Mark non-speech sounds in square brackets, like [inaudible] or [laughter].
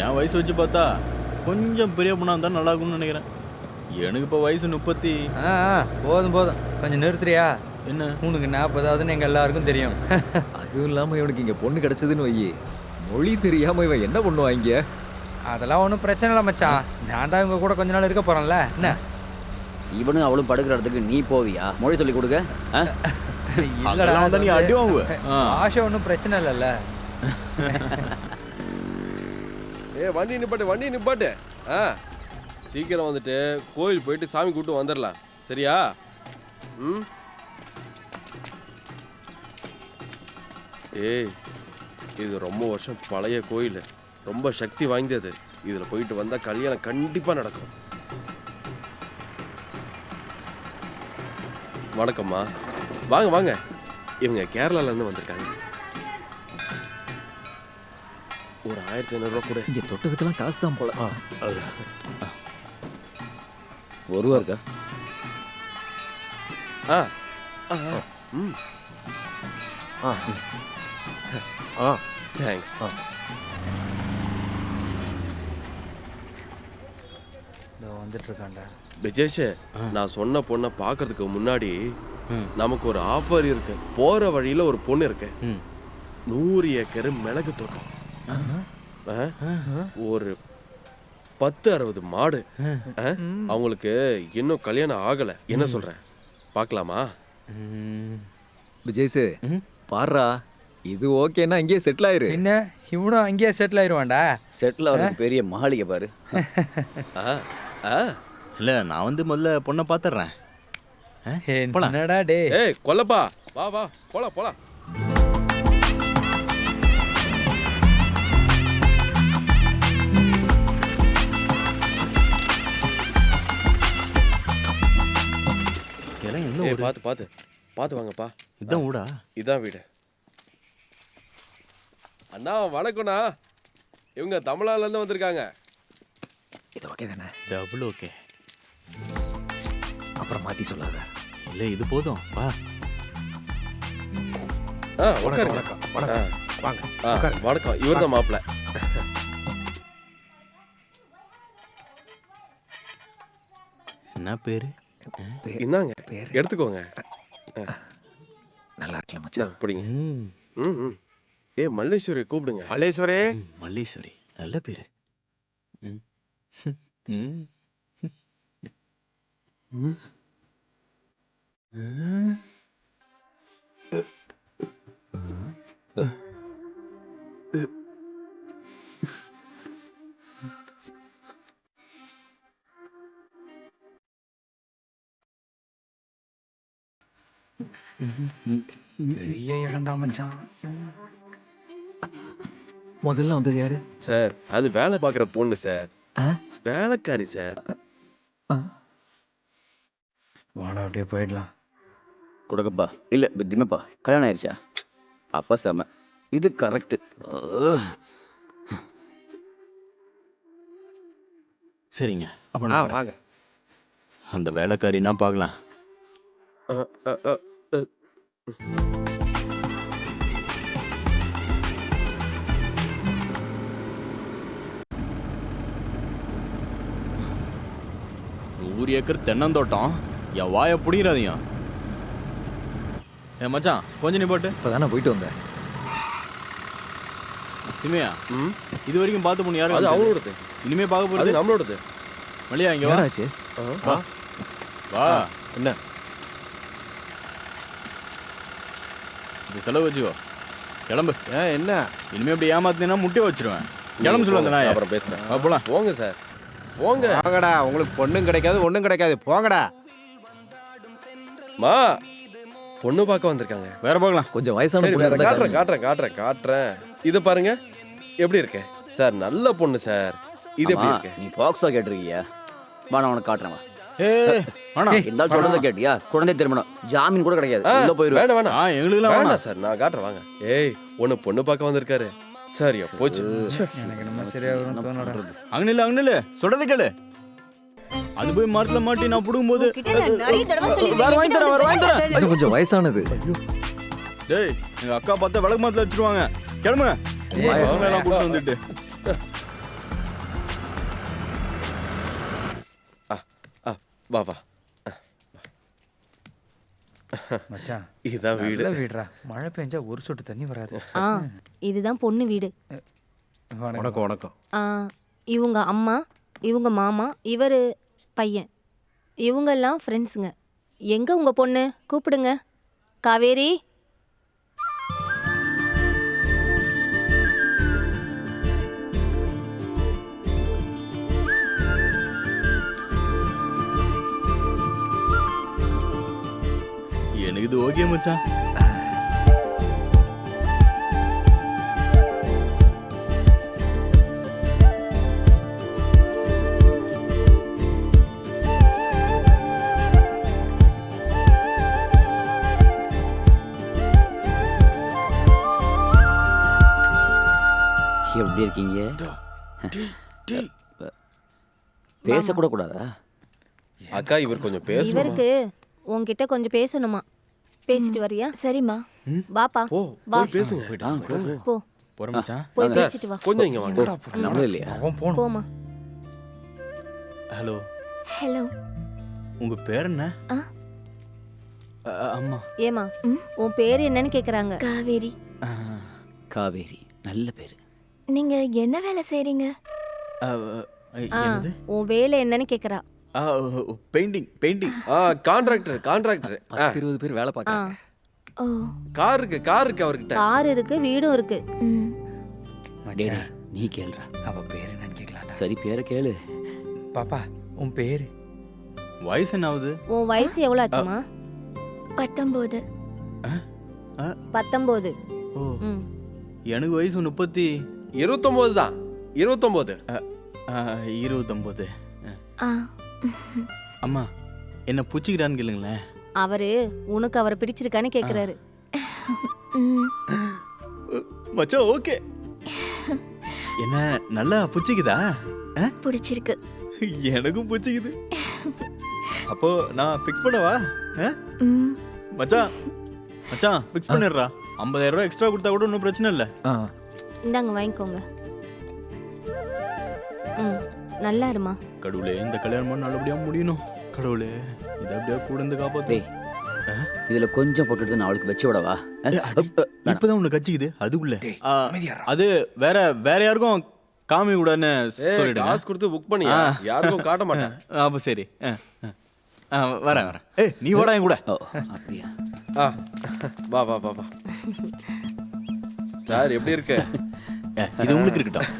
என் வயசு வச்சு பார்த்தா கொஞ்சம் பெரிய பொண்ணா இருந்தா நல்லா இருக்கும்னு நினைக்கிறேன். எனக்கு இப்போ வயசு முப்பத்தி ஆ ஆ, போதும் போதும். கொஞ்சம் நிறுத்துறியா? என்ன? உனக்கு நாற்பதாவதுன்னு எங்கள் எல்லாருக்கும் தெரியும். [laughs] அதுவும் இல்லாம இவனுக்கு இங்க பொண்ணு கிடைச்சதுன்னு வையி. மொழி தெரியாம இவன் என்ன பண்ணுவான் இங்க அதெல்லாம் ஒன்றும் பிரச்சனை இல்லை மச்சான். நான் தான் இவங்க கூட கொஞ்ச நாள் இருக்க போகிறேன்ல என்ன? இவனும் அவளும் படுக்கிற இடத்துக்கு நீ போவியா? மொழி சொல்லி கொடுக்க ஆ? [laughs] அங்கெல்லாம் வந்தா நீ அடி வாங்குவ. ஆ. ஆஷை ஒன்றும் பிரச்சனை இல்லைல்ல. [laughs] ஏ வண்டி நிப்பாட்டு வண்டி நிப்பாட்டு. ஆ சீக்கிரம் வந்துட்டு கோயில் போயிட்டு சாமி கூப்பிட்டு வந்துடலாம் சரியா? ம்? ஏய் இது ரொம்ப வருஷம் பழைய கோயில். ரொம்ப சக்தி வாய்ந்தது. இதில் போயிட்டு வந்தால் கல்யாணம் கண்டிப்பாக நடக்கும். வணக்கம்மா. வாங்க வாங்க. இவங்க கேரளாலேருந்து வந்திருக்காங்க. ஒரு ஆயிரத்தி ஐநூறுரூவா கூட. இங்க தொட்டதுக்கெல்லாம் காசு தான் போல ஒரு ரூபா இருக்கா? ஆ ஆ ஆ. ம். ஆ. ஆ. தேங்க்ஸ் விஜேஷ் நான் சொன்ன பொண்ணை பார்க்கறதுக்கு முன்னாடி. நமக்கு ஒரு ஆஃபர் இருக்கு. போற வழியில ஒரு பொண்ணு இருக்கு. நூறு ஏக்கர் மிளகு தோட்டம். ஆ? ஒரு பத்து அறுபது மாடு? அவங்களுக்கு இன்னும் கல்யாணம் ஆகல. என்ன சொல்ற பார்க்கலாமா? ம். விஜய்ஸு பாருடா இது ஓகேன்னா இங்கேயே செட்டில் ஆயிரு. என்ன இவனும் அங்கேயே செட்டில் ஆயிடுவான்டா செட்டில் அவருக்கு பெரிய மாளிகை பாரு. ஆ? ஆ? இல்ல நான் வந்து முதல்ல பொண்ணை பார்த்துடுறேன். என்னடா டே ஏய் கொல்லப்பா. வா வா. போலாம் போலாம். ஏய் ஊரு பார்த்து பார்த்து பார்த்து வாங்கப்பா. இதான் ஊடா. இதான் வீடு. அண்ணா வணக்கம்ண்ணா. இவங்க தமிழ்நாடுல இருந்து வந்திருக்காங்க. இது ஓகே தானே? டபுள் ஓகே அப்புறம் மாத்தி சொல்லாத. இல்ல இது போதும். வா. ஆ வணக்கம் வணக்கம் வாங்க ஆ, வணக்கம். இவர் தான் மாப்பிள்ள என்ன பேரு? இந்தாங்க பேரு? எடுத்துக்கோங்க. நல்லா இருக்கல மச்சான். பிடிங்க. ம். ம் ஏ மல்லேஸ்வரி கூப்பிடுங்க. மல்லேஸ்வரே. மல்லீஸ்வரி. நல்ல பேரு. ம். ம். பெரிய மச்சான். முதல்ல வந்தது யாரு? சார் அது வேலை பார்க்குற பொண்ணு சார்? வேலைக்காரி சார். வாடா அப்படியே போயிடலாம். கொடுக்கப்பா. இல்லை திமப்பா கல்யாணம் ஆயிடுச்சா அப்பா செம. இது கரெக்டு சரிங்க. அப்ப நான். வாங்க. அந்த வேலைக்காரினா பார்க்கலாம். ஆ, ஆ, ஆ, ஆ. நூறு ஏக்கர் தென்னந்தோட்டம். என் வாயை பிடிக்கிறாதீங்க ஏ மச்சான் கொஞ்சம் நீ போட்டு. இப்பதானே போயிட்டு வந்தேன். இனிமையா? இது வரைக்கும் பார்த்து பொண்ணு யாரும் அது. அவங்களோடது இனிமே பார்க்க அது போறது நம்மளோடது. மல்லியா இங்க வா. என்னடாச்சு ஆ, வா என்ன? இந்த செலவு வச்சுக்கோ கிளம்பு. ஏன் என்ன? இனிமே இப்படி ஏமாத்தினா முட்டை வச்சிருவேன். கிளம்பு சொல்லு அந்த நாயை. அப்புறம் பேசுறேன். வா போலாம். போங்க சார். போங்க. போங்கடா உங்களுக்கு பொண்ணும் கிடைக்காது ஒண்ணும் கிடைக்காது. போங்கடா. மா பொண்ணு பார்க்க வந்திருக்காங்க. வேற பார்க்கலாம். கொஞ்சம் வயசான பொண்ணு இருந்தா காட்டுறேன். காட்டுறேன் காட்டுறேன் காட்டுறேன். இதை பாருங்க. எப்படி இருக்கு? சார் நல்ல பொண்ணு சார். இது எப்படி இருக்கு? நீ பாக்ஸா கேட்டிருக்கியா? வா நான் உனக்கு காட்டுறேன் வா. ஏ வேணாம். இருந்தாலும் சொல்றத கேட்டியா? குழந்தை திருமணம். ஜாமீன் கூட கிடைக்காது உள்ள போயிருவேன் வேண்டாம் வேண்டாம். வேண்டாம் சார் நான் காட்டுறேன் வாங்க. ஏய் ஒண்ணு பொண்ணு பார்க்க வந்திருக்காரு. சரியா போச்சு. எனக்கு நம்ம சரியா வரும்னு தோணுடா சொல்றதை கேளு. அது போய் மரத்துல மாட்டி நான் சொல்லியிருக்கேன். வேற வாங்கி தரேன் வேற வாங்கி தரேன் இன்னும் கொஞ்சம் வயசானது. டேய் எங்க அக்கா பார்த்தா விளக்கு மரத்துல வச்சிருவாங்க. கிளம்புங்க. வந்துட்டு. வா வா மச்சான் இதுதான் வீடு நல்ல வீடுடா மழை பெஞ்சா ஒரு சொட்டு தண்ணி வராது ஆ இதுதான் பொண்ணு வீடு வணக்கம். வணக்கம் வணக்கம் ஆ, இவங்க அம்மா இவங்க மாமா இவர் பையன் இவங்கெல்லாம் ஃப்ரெண்ட்ஸுங்க எங்கே உங்கள் பொண்ணு கூப்பிடுங்க காவேரி இது ஓகே மச்சான். எப்படி இருக்கீங்க? பேசக்கூட கூடாதா? அக்கா இவர் கொஞ்சம் பேசணும்? இவருக்கு உன்கிட்ட கொஞ்சம் பேசணுமா? பேசிட்டு வரியா? சரிம்மா. வாப்பா. போ வா. போய் பேசுங்க. போ போற மச்சான். போய் பேசிட்டு வா. கொஞ்சம் இங்க வாங்க. நம்மளும் இல்லையா? அவன் போகணும். போமா ஹலோ. ஹலோ. உங்க பேர் என்ன? அம்மா. ஏமா? உன் பேர் என்னன்னு கேக்குறாங்க. காவேரி. காவேரி. நல்ல பேரு. நீங்க என்ன வேலை செய்றீங்க? உன் வேலை என்னன்னு கேக்குறா. பெயிண்டிங் பெயிண்டிங் ஆ கான்ட்ராக்டர் கான்ட்ராக்டர் இருபது பேர் வேலை ஆ. பார்க்கறாங்க. ஓ. கார் இருக்கு கார் இருக்கு அவர்கிட்ட. கார் இருக்கு வீடும் இருக்கு. மச்சான் நீ கேளுடா. அவ பேர் என்னன்னு சரி பேரை கேளு. பாப்பா உன் பேரு? வயசு என்ன ஆகுது? உன் வயசு எவ்வளோ ஆச்சுமா? பத்தொம்போது. பத்தொம்போது. ஓ. ம். எனக்கு வயசு முப்பத்தி இருபத்தொம்போது தான். இருபத்தொம்போது. ஆ, இருபத்தொம்போது. ஆ. ஆ. அம்மா என்ன புச்சிக்கிறான்னு கேளுங்களேன். அவரு உனக்கு அவரை பிடிச்சிருக்கான்னு கேக்குறாரு. ம் மச்சான் ஓகே. என்ன நல்லா புச்சிக்குதா ஆ? பிடிச்சிருக்கு. எனக்கும் புச்சிக்குது அப்போ நான் ஃபிக்ஸ் பண்ணவா? மச்சான் மச்சான் ஃபிக்ஸ் பண்ணிடுறா. ஐம்பதாயிரம் ரூபாய் எக்ஸ்ட்ரா கொடுத்தா கூட ஒன்றும் பிரச்சனை இல்லை. ஆ. இந்தாங்க வாங்கிக்கோங்க. நல்லா இருமா கடவுளே இந்த கல்யாணம் நல்லபடியா முடியணும். கடவுளே இதை அப்படியே கூட இருந்து காப்பாத்து. டேய் இதுல கொஞ்சம் போட்டுட்டு நான் அவளுக்கு வச்சு விடவா? இப்பதான் உனக்கு கச்சிக்குது அதுக்குள்ள. அது வேற வேற யாருக்கும் காமி கூடன்னு ஏய் சொல்லிடுங்க. காசு கொடுத்து புக் பண்ணியா? யாருக்கும் காட்ட மாட்டேன். அப்ப சரி. ஆ, ஆ. ஆ, வரேன் வரேன். ஏய் நீ வாடா என் கூட. ஓ அப்படியா? ஆ வா வா வா வா. சார் எப்படி இருக்கு? [laughs] ஏ, இது உங்களுக்கு இருக்கட்டும்.